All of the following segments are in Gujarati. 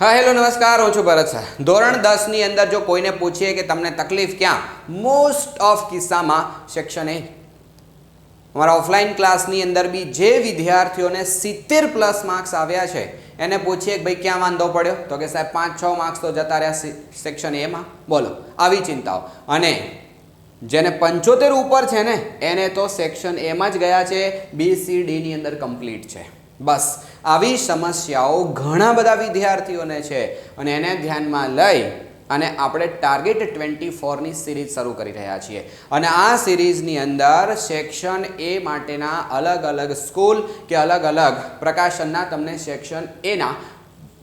હા, હેલો, નમસ્કાર હું છું ભરત શાહ ધોરણ દસની અંદર જો કોઈને પૂછીએ કે તમને તકલીફ ક્યાં મોસ્ટ ઓફ કિસ્સામાં સેક્શન એ અમારા ઓફલાઈન ક્લાસની અંદર બી જે વિદ્યાર્થીઓને સિત્તેર પ્લસ માર્ક્સ આવ્યા છે, એને પૂછીએ કે ભાઈ ક્યાં વાંધો પડ્યો? તો કે સાહેબ, પાંચ, છ માર્ક્સ તો જતા રહ્યા સેક્શન એમાં. બોલો, આવી ચિંતાઓ. અને જેને પંચોતેર ઉપર છે ને, એને તો સેક્શન એમાં જ ગયા છે બી સી ડીની અંદર કમ્પ્લીટ છે. બસ. આવી સમસ્યાઓ ઘણા બધા વિદ્યાર્થીઓને છે અને એને ધ્યાનમાં લઈ અને આપણે ટાર્ગેટ ટ્વેન્ટી ફોરની સિરીઝ શરૂ કરી રહ્યા છીએ. અને આ સિરીઝની અંદર સેક્શન એ માટેના અલગ અલગ સ્કૂલ કે અલગ અલગ પ્રકાશનના તમને સેક્શન એના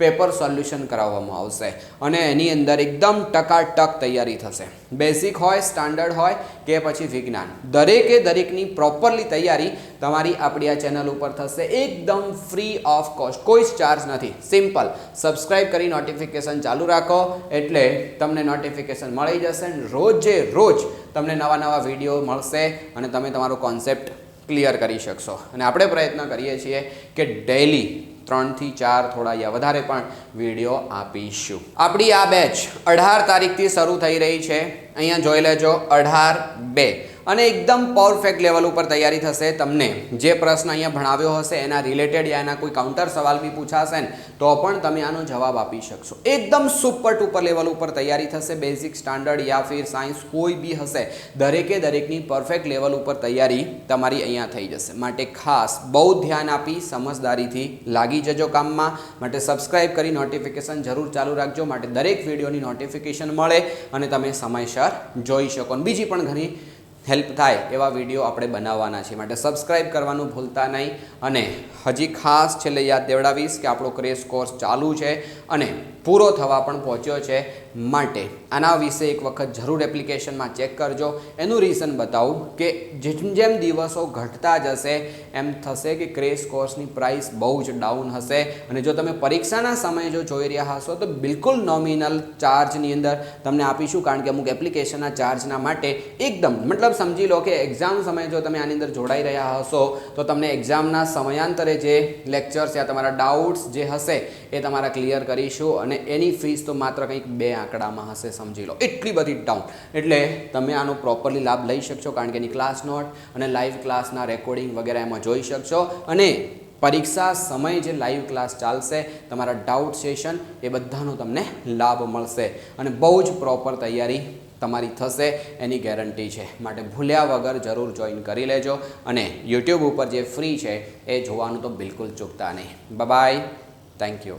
પેપર સોલ્યુશન કરાવવામાં આવશે અને એની અંદર એકદમ ટકાટક તૈયારી થશે. બેઝિક હોય સ્ટાન્ડર્ડ હોય કે પછી વિજ્ઞાન. દરેકે દરેકની પ્રોપરલી તૈયારી તમારી આપણી આ ચેનલ ઉપર થશે. એકદમ ફ્રી ઓફ કોસ્ટ કોઈ જ ચાર્જ નથી. સિમ્પલ સબસ્ક્રાઈબ કરી નોટિફિકેશન ચાલુ રાખો એટલે તમને નોટિફિકેશન મળી જશે અને રોજે રોજ તમને નવા નવા વીડિયો મળશે અને તમે તમારો કોન્સેપ્ટ ક્લિયર કરી શકશો. અને આપણે પ્રયત્ન કરીએ છીએ કે ડેઈલી ત્રણથી ચાર થોડા યા વધારે પણ વીડિયો આપીશું. આપણી આ બેચ અઢાર તારીખથી શરૂ થઈ રહી છે. અહીંયા જોઈ લેજો, અઢાર બે. અને એકદમ પરફેક્ટ લેવલ ઉપર તૈયારી થશે તમને. જે પ્રશ્ન અહીંયા ભણાવ્યો હશે, એના રિલેટેડ યા એના કોઈ કાઉન્ટર સવાલ બી પૂછાશે ને, તો પણ તમે આનો જવાબ આપી શકશો. એકદમ સુપર ટુપર લેવલ ઉપર તૈયારી થશે બેઝિક સ્ટાન્ડર્ડ યા ફિર સાયન્સ કોઈ બી હશે, દરેકે દરેકની પરફેક્ટ લેવલ ઉપર તૈયારી તમારી અહીંયા થઈ જશે. માટે ખાસ બહુ ધ્યાન આપી, સમજદારીથી લાગી જજો કામમાં. માટે સબસ્ક્રાઇબ કરી નોટિફિકેશન જરૂર ચાલુ રાખજો. માટે દરેક વિડીયોની નોટિફિકેશન મળે અને તમે સમયસર જોઈ શકો. બીજી પણ ઘણી હેલ્પ થાય એવા વીડિયો આપણે બનાવવાના છે. માટે સબસ્ક્રાઇબ કરવાનું ભૂલતા નહીં. અને હજી ખાસ છેલ્લે યાદ દેવડાવીશ કે આપણો ક્રેશ કોર્સ ચાલુ છે અને પૂરો થવા પણ પહોંચ્યો છે. માટે આના વિશે એક વખત જરૂર એપ્લિકેશનમાં ચેક કરજો. એનું રીઝન બતાવું કે જેમ જેમ દિવસો ઘટતા જશે, એમ થશે કે ક્રેશ કોર્સની પ્રાઇસ બહુ જ ડાઉન હશે. અને જો તમે પરીક્ષાના સમયે જો જોઈ રહ્યા હશો, તો બિલકુલ નોમિનલ ચાર્જની અંદર તમને આપીશું. કારણ કે અમુક એપ્લિકેશનના ચાર્જના માટે એકદમ મતલબ સમજી લો કે એક્ઝામ સમયે જો તમે આની અંદર જોડાઈ રહ્યા હશો, તો તમને એક્ઝામના સમયાંતરે જે લેક્ચર્સ યા તમારા ડાઉટ્સ જે હશે એ તમારા ક્લિયર કરીશું અને એની ફીસ તો માત્ર કંઈક બે આંકડામાં હશે, સમજી લો. એટલી બધી ડાઉન એટલે તમે આનો પ્રોપરલી લાભ લઈ શકશો કારણ કે એની ક્લાસ નોટ અને લાઈવ ક્લાસના રેકોર્ડિંગ વગેરે એમાં જોઈ શકશો અને પરીક્ષા સમય જે લાઈવ ક્લાસ ચાલશે, તમારા ડાઉટ સેશન એ બધાનો તમને લાભ મળશે. અને બહુ જ પ્રોપર તૈયારી તમારી થશે, એની ગેરંટી છે. માટે ભૂલ્યા વગર જરૂર જોઈન કરી લેજો અને યુટ્યુબ ઉપર જે ફ્રી છે, એ જોવાનું તો બિલકુલ ચૂકતા નહીં. Bye thank you